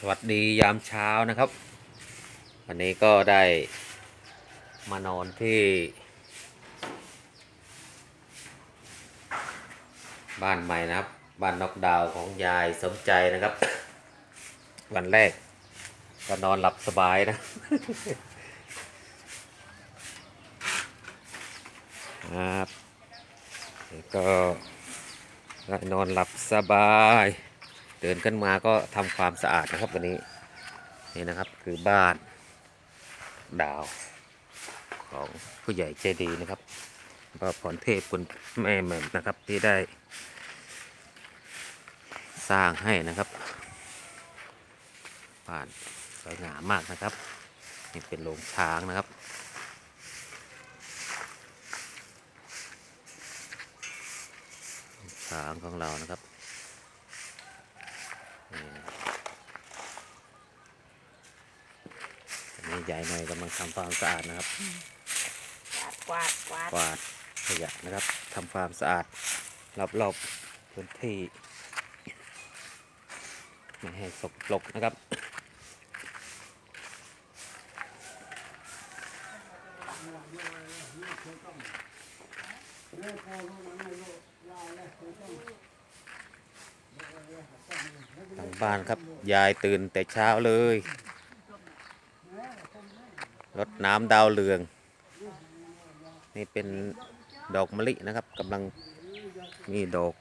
สวัสดียามเช้านะครับ วันนี้ก็ได้มานอนที่ บ้านใหม่นะครับ บ้านนอกดาวของยายสมใจนะครับ วันแรกก็นอนหลับสบายนะครับก็นอนหลับสบาย เดินขึ้นมาก็ทำความสะอาดนะครับวันนี้นี่นะครับคือบ้านดาวของผู้ใหญ่ใจดีนะครับก็พรเทพคุณแม่แหม่นะครับที่ได้ สร้างให้นะครับบ้านสวยงามมากนะครับนี่เป็นโรงช้างนะครับช้างของเรานะครับนี่อันนี้ ใหญ่หน่อยกำลังทำความสะอาดนะครับ กวาดกวาดกวาดขยะนะครับทำความสะอาดรอบๆพื้นที่ไม่ให้สกปรกนะครับทางบ้านครับ ยายตื่นแต่เช้าเลย รดน้ำดาวเรือง นี่เป็นดอกมะลินะครับกำลังมีดอก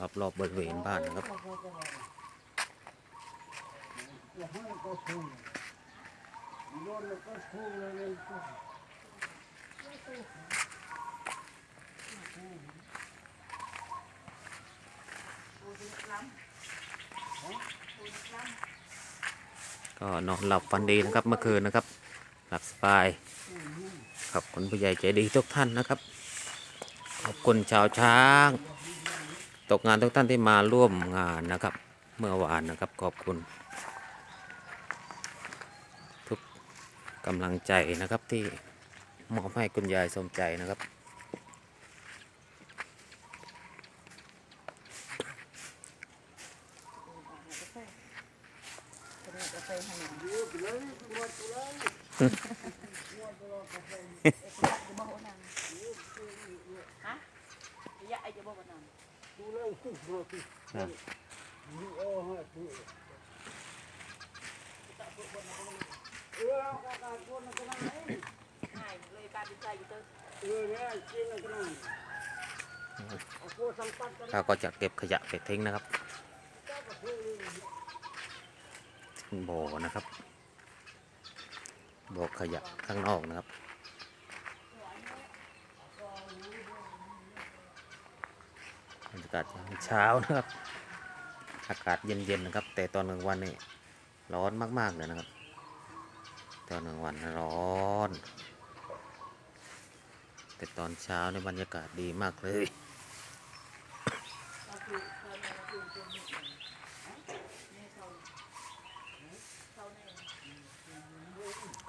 รอบรอบบริเวณบ้านนะครับ ก็นอนหลับฝันดีนะครับเมื่อคืนนะครับ หลับสบายขอบคุณผู้ใหญ่ใจดีทุกท่านนะครับ ขอบคุณชาวช้าง ตกงานทุกท่านที่มาร่วมงานนะครับ เมื่อวานนะครับขอบคุณ ทุกกำลังใจนะครับที่มอบให้คุณยายสมใจนะครับ ฮะยะไอ้จะบอกว่านั่น อะ ง่าย เรเป็นใจอยู่เตอเราก็จะเก็บขยะไปทิ้งนะครับทิ้ง บ่อนะครับบ่อขยะข้างนอกนะครับ บรรยากาศเช้านะครับ อากาศเย็นๆนะครับ แต่ตอนกลางวันนี่ร้อนมากๆเลยนะครับ ตอนกลางวันร้อน แต่ตอนเช้าในบรรยากาศดีมากเลย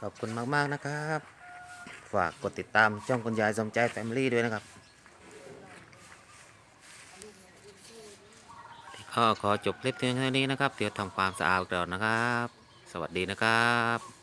อบคุณมากๆนะครับ ฝากกดติดตามช่องคุณยายสมใจแฟมิลี่ด้วยนะครับก็ขอจบคลิปเพียงเท่านี้นะครับ เดี๋ยวทำความสะอาดก่อนนะครับ สวัสดีนะครับ